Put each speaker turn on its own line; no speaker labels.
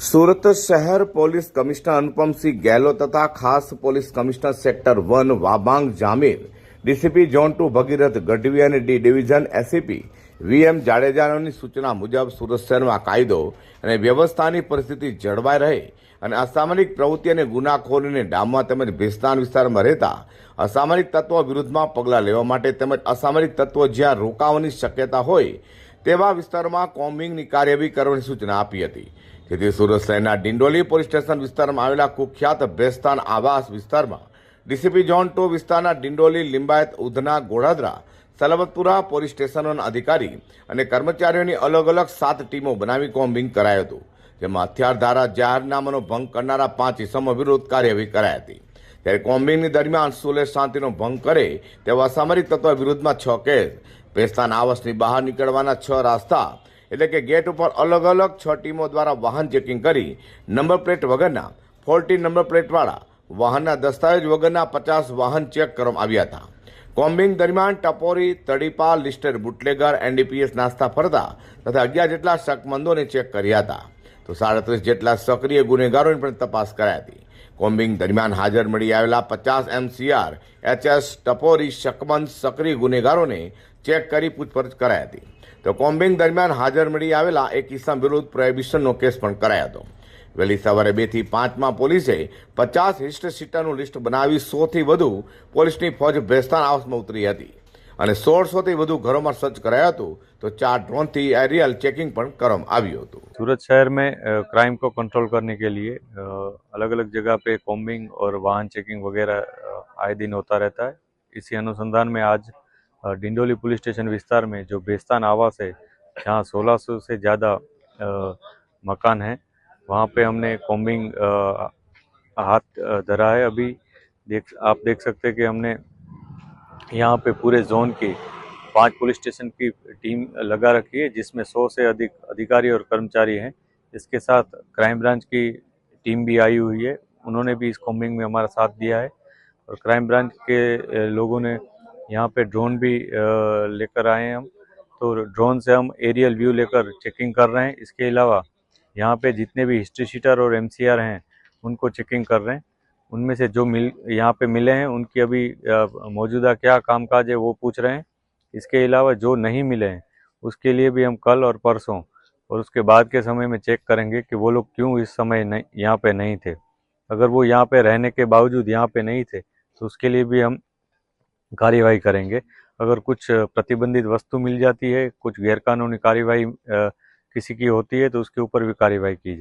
સુરત શહેર police commissioner Anupamsinh Gehlot તથા ખાસ police commissioner sector one Wabang Jamir, DCP zone two Bhagirath Gadhvi અને D division ACP VM જાડેજાની સૂચના મુજબ સુરત શહેરમાં કાયદો અને વ્યવસ્થાની પરિસ્થિતિ જળવાઈ રહે અને અસામરિક પ્રવૃત્તિ અને ગુનાખોરીને ડામવા તેમજ ભેસ્તાન વિસ્તારમાં રહેતા અસામરિક તત્વો વિરુદ્ધમાં પગલાં લેવા માટે તેમજ અસામરિક તત્વો જ્યાં રોકાવાની શક્યતા હોય તેવા વિસ્તારોમાં કોમ્બિંગની કાર્યવાહી કરવાની સૂચના આપી હતી. જેથી સુરત શહેરના ડિંડોલી પોલીસ સ્ટેશન વિસ્તારમાં આવેલા કુખ્યાત ભેસ્તાન આવાસ વિસ્તારમાં ડીસીપી ઝોન ટુ વિસ્તારના ડિંડોલી લિંબાયત ઉધના ગોળાદરા સલબતપુરા પોલીસ સ્ટેશનોના અધિકારી અને કર્મચારીઓની અલગ અલગ સાત ટીમો બનાવી કોમ્બિંગ કરાયું હતું, જેમાં હથિયાર ધારા જાહેરનામાનો ભંગ કરનારા પાંચ ઇસમો વિરુદ્ધ કાર્યવાહી કરાઈ હતી. ત્યારે કોમ્બિંગની દરમિયાન સુલે શાંતિનો ભંગ કરે તેવા અસામરિક તત્વ વિરુદ્ધમાં છ કેસ ભેસ્તાન આવાસની બહાર નીકળવાના છ રાસ્તા, એટલે કે ગેટ ઉપર અલગ અલગ છ ટીમો દ્વારા વાહન ચેકિંગ કરી, નંબર પ્લેટ વગરના, ફોર્ટી નંબર પ્લેટવાળા વાહનના દસ્તાવેજ વગરના પચાસ વાહન ચેક કરવામાં આવ્યા હતા. કોમ્બિંગ દરમિયાન ટપોરી તડીપા લિસ્ટર બુટલેગર, એનડીપીએસ નાસ્તા ફરતા તથા અગિયાર જેટલા શકમંદોને ચેક કર્યા હતા. તો સાડત્રીસ જેટલા સક્રિય ગુનેગારોની પણ તપાસ કરાઈ હતી. કોમ્બિંગ દરમિયાન હાજર મળી આવેલા પચાસ એમસીઆર, એચએસ ટપોરી શકમંદ સક્રિય ગુનેગારોને ચેક કરી પૂછપરછ કરાઈ હતી તો કોમ્બિંગ દરમિયાન હાજર મળી આવેલા એક ઇસમ વિરુદ્ધ પ્રોહિબિશનનો કેસ પણ કરાયો હતો વહેલી સવારે બે થી પાંચમાં પોલીસે પચાસ હિસ્ટ સીટરનું લિસ્ટ બનાવી સોથી વધુ પોલીસની ફોજ ભેસ્તાન હાઉસમાં ઉતરી હતી અને સોળસોથી વધુ ઘરોમાં સર્ચ કરાયું હતું તો ચાર ડ્રોનથી એરિયલ ચેકિંગ પણ કરવામાં આવ્યું હતું
सूरत शहर में अ, क्राइम को कंट्रोल करने के लिए अलग अलग जगह पे कॉम्बिंग और वाहन चेकिंग वगैरह अ, आए दिन होता रहता है इसी अनुसंधान में आज अ, डिंडोली पुलिस स्टेशन विस्तार में जो बेस्तान आवास है, जहाँ 1600 से ज़्यादा मकान है, वहाँ पे हमने कॉम्बिंग हाथ धरा है। अभी देख, आप देख सकते हैं कि हमने यहाँ पे पूरे जोन की पाँच पुलिस स्टेशन की टीम लगा रखी है, जिसमें सौ से अधिक अधिकारी और कर्मचारी हैं। इसके साथ क्राइम ब्रांच की टीम भी आई हुई है। उन्होंने भी इस कॉम्बिंग में हमारा साथ दिया है। और क्राइम ब्रांच के लोगों ने यहाँ पे ड्रोन भी लेकर आए हैं हम। तो ड्रोन से हम एरियल व्यू लेकर चेकिंग कर रहे हैं। इसके अलावा यहाँ पे जितने भी हिस्ट्री शीटर और एमसीआर हैं, उनको चेकिंग कर रहे हैं। उनमें से जो मिल, यहाँ पे मिले हैं, उनकी अभी मौजूदा क्या कामकाज है वो पूछ रहे हैं। इसके अलावा जो नहीं मिले हैं, उसके लिए भी हम कल और परसों और उसके बाद के समय में चेक करेंगे कि वो लोग क्यों इस समय नहीं, यहाँ पे नहीं थे। अगर वो यहाँ पे रहने के बावजूद यहाँ पे नहीं थे तो उसके लिए भी हम कार्यवाही करेंगे अगर कुछ प्रतिबंधित वस्तु मिल जाती है कुछ गैरकानूनी कार्यवाही अ, किसी की होती है तो उसके ऊपर भी कार्यवाही की जाए